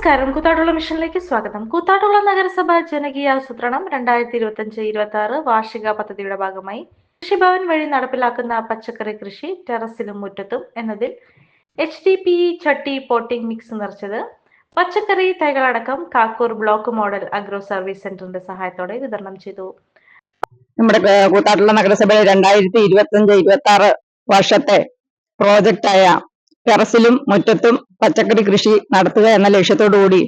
നമസ്കാരം. കൂത്താട്ടുള്ള മിഷനിലേക്ക് സ്വാഗതം. കൂത്താട്ടുള്ള നഗരസഭ ജനകീയ ആസൂത്രണം രണ്ടായിരത്തി ഇരുപത്തി അഞ്ച് ഇരുപത്തി ആറ് വാർഷിക പദ്ധതിയുടെ ഭാഗമായി കൃഷിഭവൻ വഴി നടപ്പിലാക്കുന്ന പച്ചക്കറി കൃഷി ടെറസിലും മുറ്റത്തും എന്നതിൽ എച്ച് ഡി പി ചട്ടി പോട്ടിംഗ് മിക്സ് നിറച്ചത് പച്ചക്കറി തൈകളടക്കം Kakkur block model agro service സെന്ററിന്റെ സഹായത്തോടെ വിതരണം ചെയ്തു. നമ്മുടെ കൂത്താട്ടുള്ള നഗരസഭയിൽ രണ്ടായിരത്തി ഇരുപത്തി അഞ്ച് ഇരുപത്തി ആറ് വർഷത്തെ പ്രോജക്റ്റായ ടെറസിലും മുറ്റത്തും പച്ചക്കറി കൃഷി നടത്തുക എന്ന ലക്ഷ്യത്തോടു കൂടി.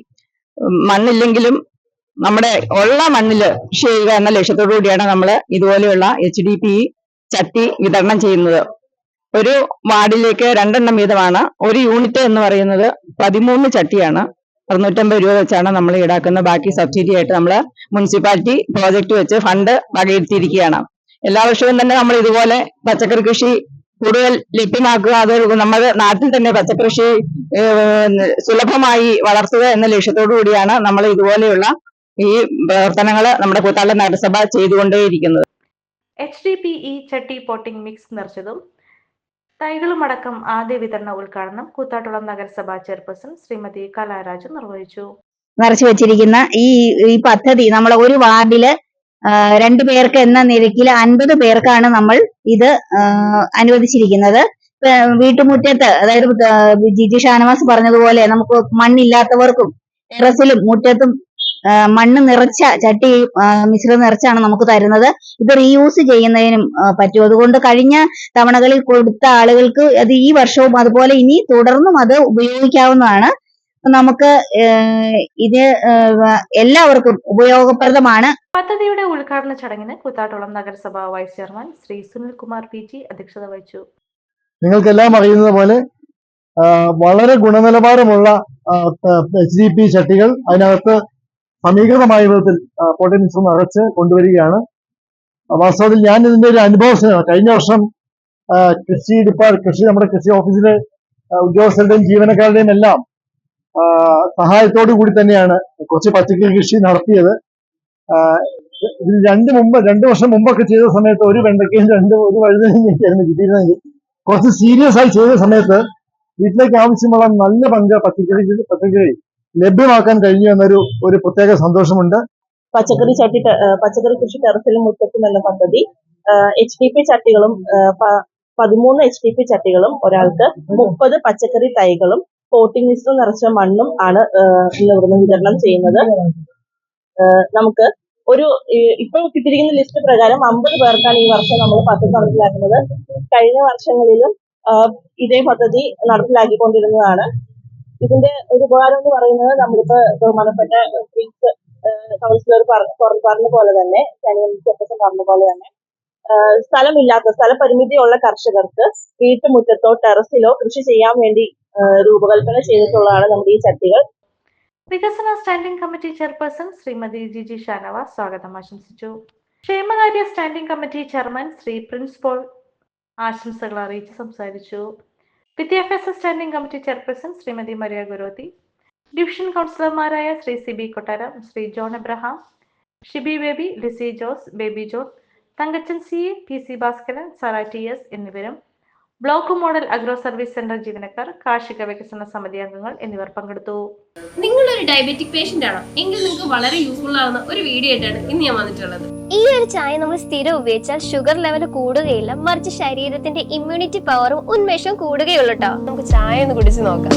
മണ്ണില്ലെങ്കിലും നമ്മുടെ ഉള്ള മണ്ണിൽ കൃഷി ചെയ്യുക എന്ന ലക്ഷ്യത്തോടു കൂടിയാണ് നമ്മൾ ഇതുപോലെയുള്ള എച്ച് ഡി പി ചട്ടി വിതരണം ചെയ്യുന്നത്. ഒരു വാർഡിലേക്ക് രണ്ടെണ്ണം വീതമാണ്. ഒരു യൂണിറ്റ് എന്ന് പറയുന്നത് പതിമൂന്ന് ചട്ടിയാണ്. അറുന്നൂറ്റമ്പത് രൂപ വെച്ചാണ് നമ്മൾ ഈടാക്കുന്നത് ബാക്കി സബ്സിഡി ആയിട്ട് നമ്മൾ മുനിസിപ്പാലിറ്റി പ്രോജക്റ്റ് വെച്ച് ഫണ്ട് വകയിരുത്തിയിരിക്കുകയാണ്. എല്ലാ വർഷവും തന്നെ നമ്മൾ ഇതുപോലെ പച്ചക്കറി കൃഷി കൂടുതൽ ലഭ്യമാക്കുക അത് നമ്മുടെ നാട്ടിൽ തന്നെ പച്ചക്കൃഷി കൃഷി സുലഭമായി വളർത്തുക എന്ന ലക്ഷ്യത്തോടു കൂടിയാണ് നമ്മൾ ഇതുപോലെയുള്ള ഈ പ്രവർത്തനങ്ങൾ നമ്മുടെ കൂത്താളി നഗരസഭ ചെയ്തുകൊണ്ടേയിരിക്കുന്നത്. എച്ച് ഡി പി ഇ ചട്ടി പോട്ടിംഗ് മിക്സ് നിറച്ചതും തൈകളുമടക്കം ആദ്യ വിതരണ ഉദ്ഘാടനം കൂത്താട്ടുളം നഗരസഭ ചെയർപേഴ്സൺ ശ്രീമതി കലാരാജു നിർവഹിച്ചു. നിറച്ചു വെച്ചിരിക്കുന്ന ഈ ഈ പദ്ധതി നമ്മൾ ഒരു വാർഡിൽ രണ്ടു പേർക്ക് എന്ന നിരക്കിൽ അൻപത് പേർക്കാണ് നമ്മൾ ഇത് അനുവദിച്ചിരിക്കുന്നത്. വീട്ടുമുറ്റത്ത് അതായത് ജിജി ഷാനവാസ് പറഞ്ഞതുപോലെ നമുക്ക് മണ്ണില്ലാത്തവർക്കും ടെറസിലും മുറ്റത്തും മണ്ണ് നിറച്ച ചട്ടി മിശ്രിതം നിറച്ചാണ് നമുക്ക് തരുന്നത്. ഇത് റീയൂസ് ചെയ്യുന്നതിനും പറ്റും. അതുകൊണ്ട് കഴിഞ്ഞ തവണകളിൽ കൊടുത്ത ആളുകൾക്ക് അത് ഈ വർഷവും അതുപോലെ ഇനി തുടർന്നും അത് ഉപയോഗിക്കാവുന്നതാണ്. നമുക്ക് ഇത് എല്ലാവർക്കും ഉപയോഗപ്രദമാണ്. പദ്ധതിയുടെ ഉദ്ഘാടന ചടങ്ങിന് കൂത്താട്ടുളം നഗരസഭ vice chairman Shri Sunil Kumar P G അധ്യക്ഷത വഹിച്ചു. നിങ്ങൾക്കെല്ലാം അറിയുന്നത് പോലെ വളരെ ഗുണനിലവാരമുള്ള എച്ച് ഡി പി ചട്ടികൾ അതിനകത്ത് സമീകൃതമായ വിധത്തിൽ പൊട്ടൻസ് നിറച്ച് കൊണ്ടുവരികയാണ്. വാസ്തവത്തിൽ ഞാൻ ഇതിന്റെ ഒരു അനുഭവസ്ഥനാണ് കഴിഞ്ഞ വർഷം കൃഷി ഡിപ്പാർട്ട് കൃഷി നമ്മുടെ കൃഷി ഓഫീസിലെ ഉദ്യോഗസ്ഥരുടെയും ജീവനക്കാരുടെയും എല്ലാം സഹായത്തോടു കൂടി തന്നെയാണ് കുറച്ച് പച്ചക്കറി കൃഷി നടത്തിയത്. രണ്ട് മുമ്പ് രണ്ടു വർഷം മുമ്പൊക്കെ ചെയ്ത സമയത്ത് ഒരു വെണ്ടക്കയും രണ്ട് ഒരു വഴുതനങ്ങയൊക്കെയായിരുന്നു കിട്ടിയിരുന്നെങ്കിൽ കുറച്ച് സീരിയസ് ആയി ചെയ്ത സമയത്ത് വീട്ടിലേക്ക് ആവശ്യമുള്ള നല്ല പങ്ക് പച്ചക്കറി പച്ചക്കറി ലഭ്യമാക്കാൻ കഴിഞ്ഞു എന്നൊരു ഒരു പ്രത്യേക സന്തോഷമുണ്ട്. പച്ചക്കറി ചട്ടി പച്ചക്കറി കൃഷി ടെറസിലും മുറ്റത്തും എന്ന പദ്ധതി എച്ച് ഡി പി ചട്ടികളും പതിമൂന്ന് എച്ച് ഡി പി ചട്ടികളും ഒരാൾക്ക് മുപ്പത് പച്ചക്കറി തൈകളും പോട്ടിംഗ് മിശ്രം നിറച്ച മണ്ണും ആണ് ഇന്ന് വിതരണം ചെയ്യുന്നത്. നമുക്ക് ഒരു ഇപ്പൊ ഇപ്പോൾ കിട്ടിയിരിക്കുന്ന ലിസ്റ്റ് പ്രകാരം അമ്പത് പേർക്കാണ് ഈ വർഷം നമ്മൾ പദ്ധതി നടപ്പിലാക്കുന്നത്. കഴിഞ്ഞ വർഷങ്ങളിലും ഇതേ പദ്ധതി നടപ്പിലാക്കിക്കൊണ്ടിരുന്നതാണ്. ഇതിന്റെ ഒരു ഉപകാരം എന്ന് പറയുന്നത് നമ്മളിപ്പോ ബഹുമാനപ്പെട്ട കൗൺസിലർ കൗൺസിലർ പറഞ്ഞ പോലെ തന്നെ ചെയർപേഴ്സൺ പറഞ്ഞ പോലെ തന്നെ സ്ഥലമില്ലാത്ത സ്ഥലപരിമിതിയുള്ള കർഷകർക്ക് വീട്ടുമുറ്റത്തോ ടെറസിലോ കൃഷി ചെയ്യാൻ വേണ്ടി രൂപകൽപ്പന ചെയ്തിട്ടുള്ളതാണ് നമ്മുടെ ഈ ചട്ടികൾ. വികസന standing committee chairperson Shrimati Giji Shanavas സ്വാഗതം ആശംസിച്ചു. ക്ഷേമകാര്യ standing committee chairman Shri Prince Paul ആശംസകൾ അറിയിച്ച് സംസാരിച്ചു. വിദ്യാഭ്യാസ standing committee chairperson Shrimati Maria Gurothi. Division കൗൺസിലർമാരായ Shri Sibi Kottaram Shri John Abraham Shibi Baby Lizy Jose Baby John Thankachan C A P C Bhaskaran Sara T S എന്നിവരും block model agro service centre ജീവനക്കാർ കാർഷിക വികസന സമിതി അംഗങ്ങൾ എന്നിവർ പങ്കെടുത്തു. നിങ്ങൾ ഒരു ഡയബറ്റിക് പേഷ്യന്റ് ആണോ? എങ്കിൽ നിങ്ങൾക്ക് വളരെ യൂസ്ഫുൾ ആവുന്ന ഒരു വീഡിയോ ആയിട്ടാണ് ഇന്ന് ഞാൻ വന്നിട്ടുള്ളത്. ഈ ഒരു ചായ നമ്മൾ സ്ഥിരം ഉപയോഗിച്ചാൽ ഷുഗർ ലെവൽ കൂടുകയില്ല മറിച്ച് ശരീരത്തിന്റെ ഇമ്മ്യൂണിറ്റി പവറും ഉന്മേഷവും കൂടുകയുള്ളൂ കേട്ടോ നമുക്ക് ചായ ഒന്ന് കുടിച്ച് നോക്കാം.